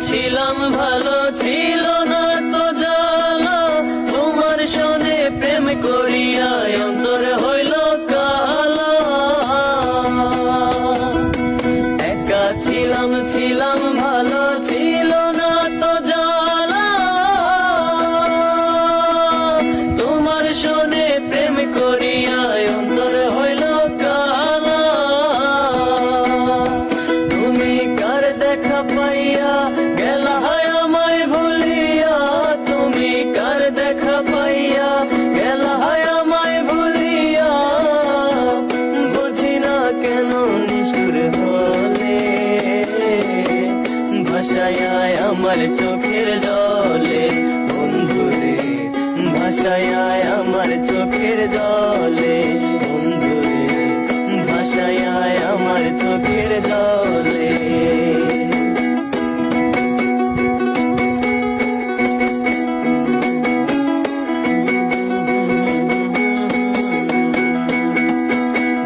ছিলাম ভালো, ছিল না তো জালা। তোমার শোনে প্রেম করিয়া অন্তর হইল কালা। একা ছিলাম ছিলাম ভালো আমার চোখের জলে, বন্ধুরে, ভাষায় আমার চোখের জলে, বন্ধুরে, ভাষায় আমার চোখের জলে।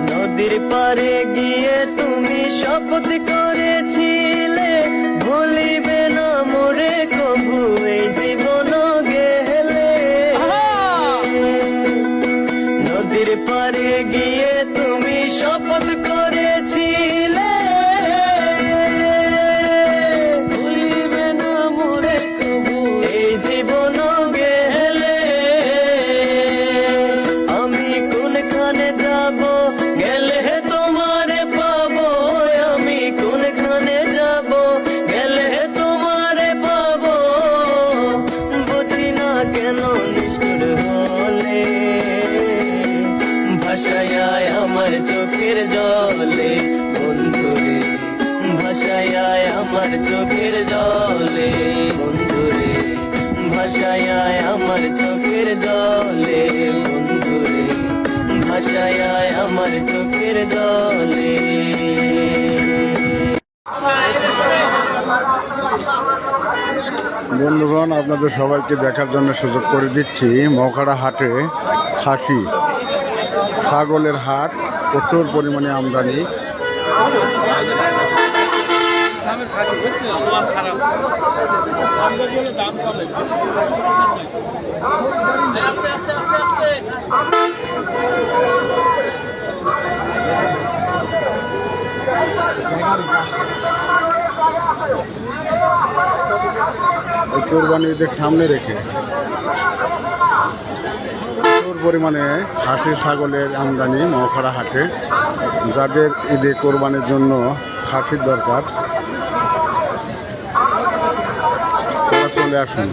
নদীর পারে গিয়ে তুমি শপথ করেছিলে নদীর পারে গিয়ে আমার চোখের জলে। বন্ধুরে ভাষায় আমার চোখের জলে। বন্ধুরে ভাষায় আমার চোখের জলে। বন্ধুগণ, আপনাদের সবাইকে দেখার জন্য সুযোগ করে দিচ্ছি মৌখাড়া হাটে খাসি, ছাগলের হাট প্রচুর পরিমাণে আমদানি। এই কোরবানি ঈদের সামনে রেখে প্রচুর পরিমাণে খাসি, ছাগলের আমদানি মৌখাড়া হাটে। যাদের ঈদে কোরবানির জন্য খাসির দরকার চলে আসুন।